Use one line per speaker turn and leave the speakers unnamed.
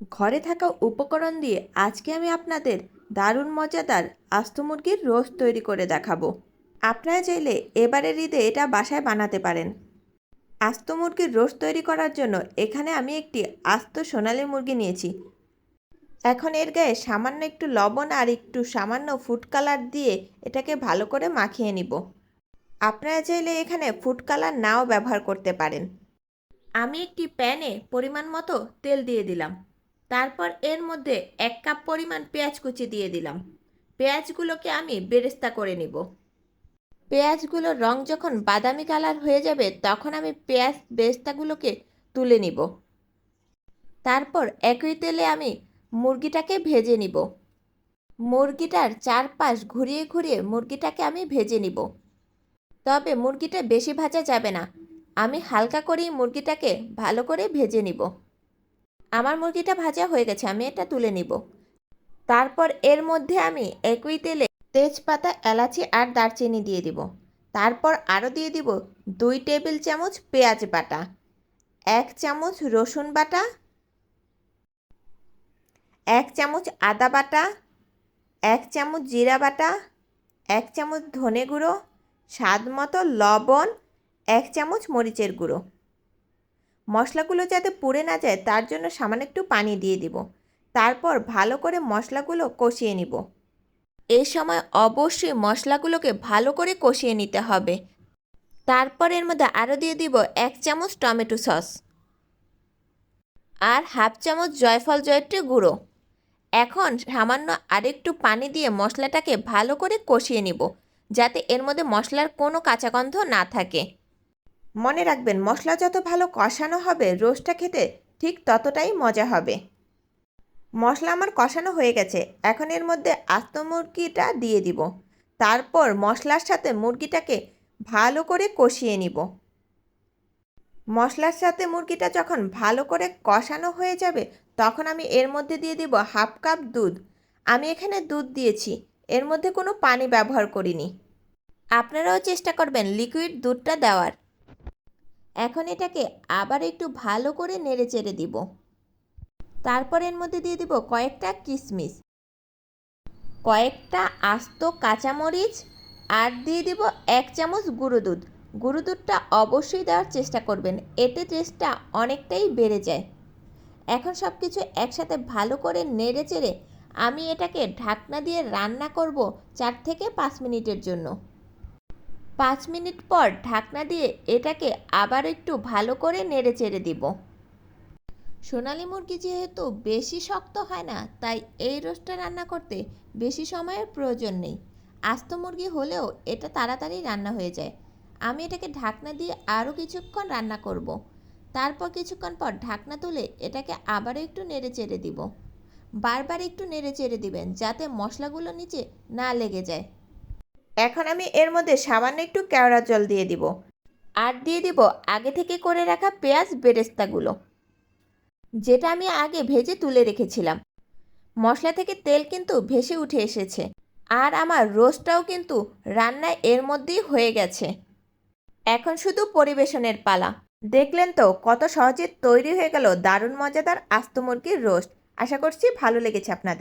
ঘরে থাকা উপকরণ দিয়ে আজকে আমি আপনাদের দারুণ মজাদার আস্ত মুরগির রোস্ট তৈরি করে দেখাবো। আপনারা চাইলে এবারের ঈদে এটা বাসায় বানাতে পারেন। আস্ত মুরগির রোস্ট তৈরি করার জন্য এখানে আমি একটি আস্ত সোনালি মুরগি নিয়েছি। এখন এর গায়ে সামান্য একটু লবণ আর একটু সামান্য ফুড কালার দিয়ে এটাকে ভালো করে মাখিয়ে নিব। আপনারা চাইলে এখানে ফুড কালার নাও ব্যবহার করতে পারেন। আমি একটি প্যানে পরিমাণ মতো তেল দিয়ে দিলাম। তারপর এর মধ্যে এক কাপ পরিমাণ পেঁয়াজ কুচি দিয়ে দিলাম। পেঁয়াজগুলোকে আমি বেরেস্তা করে নিব। পেঁয়াজগুলোর রং যখন বাদামি কালার হয়ে যাবে, তখন আমি পেঁয়াজ বেরেস্তাগুলোকে তুলে নিব। তারপর একই তেলে আমি মুরগিটাকে ভেজে নিব। মুরগিটার চারপাশ ঘুরিয়ে ঘুরিয়ে মুরগিটাকে আমি ভেজে নিব। তবে মুরগিটা বেশি ভাজা যাবে না। আমি হালকা করেই মুরগিটাকে ভালো করে ভেজে নিব। আমার মুরগিটা ভাজা হয়ে গেছে, আমি এটা তুলে নিব। তারপর এর মধ্যে আমি একই তেলে তেজপাতা, এলাচি আর দারচিনি দিয়ে দিব। তারপর আরও দিয়ে দিব দুই টেবিল চামচ পেঁয়াজ বাটা, এক চামচ রসুন বাটা, এক চামচ আদা বাটা, এক চামচ জিরা বাটা, এক চামচ ধনে গুঁড়ো স্বাদ মতো লবণ, এক চামচ মরিচের গুঁড়ো। মশলাগুলো যাতে পুড়ে না যায়, তার জন্য সামান্য একটু পানি দিয়ে দিব। তারপর ভালো করে মশলাগুলো কষিয়ে নিব। এই সময় অবশ্যই মশলাগুলোকে ভালো করে কষিয়ে নিতে হবে। তারপর এর মধ্যে আরও দিয়ে দিব এক চামচ টমেটো সস আর হাফ চামচ জয়ফল জয়ত্রী গুঁড়ো। এখন সামান্য আরেকটু পানি দিয়ে মশলাটাকে ভালো করে কষিয়ে নিব, যাতে এর মধ্যে মশলার কোনো কাঁচা গন্ধ না থাকে। মনে রাখবেন, মশলা যত ভালো কষানো হবে, রোস্টটা খেতে ঠিক ততটাই মজা হবে। মশলা আমার কষানো হয়ে গেছে, এখন এর মধ্যে আস্ত মুরগিটা দিয়ে দিব। তারপর মশলার সাথে মুরগিটাকে ভালো করে কষিয়ে নিব। মশলার সাথে মুরগিটা যখন ভালো করে কষানো হয়ে যাবে, তখন আমি এর মধ্যে দিয়ে দিব হাফ কাপ দুধ। আমি এখানে দুধ দিয়েছি, এর মধ্যে কোনো পানি ব্যবহার করিনি। আপনারাও চেষ্টা করবেন লিকুইড দুধটা দেওয়ার। এখন এটাকে আবার একটু ভালো করে নেড়ে চেড়ে দিব। তারপর এর মধ্যে দিয়ে দিব কয়েকটা কিশমিশ কয়েকটা আস্ত কাঁচামরিচ আর দিয়ে দিব এক চামচ গুঁড়ো দুধ। গুঁড়ো দুধটা অবশ্যই দেওয়ার চেষ্টা করবেন, এতে টেস্টটা অনেকটাই বেড়ে যায়। এখন সব কিছু একসাথে ভালো করে নেড়ে চেড়ে আমি এটাকে ঢাকনা দিয়ে রান্না করব চার থেকে পাঁচ মিনিটের জন্য। পাঁচ মিনিট পর ঢাকনা দিয়ে এটাকে আবার একটু ভালো করে নেড়ে চেড়ে দিব। সোনালি মুরগি যেহেতু বেশি শক্ত হয় না, তাই এই রোস্টটা রান্না করতে বেশি সময়ের প্রয়োজন নেই। আস্ত মুরগি হলেও এটা তাড়াতাড়ি রান্না হয়ে যায়। আমি এটাকে ঢাকনা দিয়ে আরও কিছুক্ষণ রান্না করব। তারপর কিছুক্ষণ পর ঢাকনা তুলে এটাকে আবারও একটু নেড়ে চেড়ে দিব। বারবার একটু নেড়ে চেড়ে দিবেন, যাতে মশলাগুলো নিচে না লেগে যায়। এখন আমি এর মধ্যে সামান্য একটু কেওড়া জল দিয়ে দিব। আর দিয়ে দিব আগে থেকে করে রাখা পেঁয়াজ বেরেস্তাগুলো, যেটা আমি আগে ভেজে তুলে রেখেছিলাম। মশলা থেকে তেল কিন্তু ভেসে উঠে এসেছে, আর আমার রোস্টটাও কিন্তু রান্নায় এর মধ্যেই হয়ে গেছে। এখন শুধু পরিবেশনের পালা। দেখলেন তো কত সহজে তৈরি হয়ে গেল দারুণ মজাদার আস্ত মুরগির রোস্ট। আশা করছি ভালো লেগেছে আপনাদের।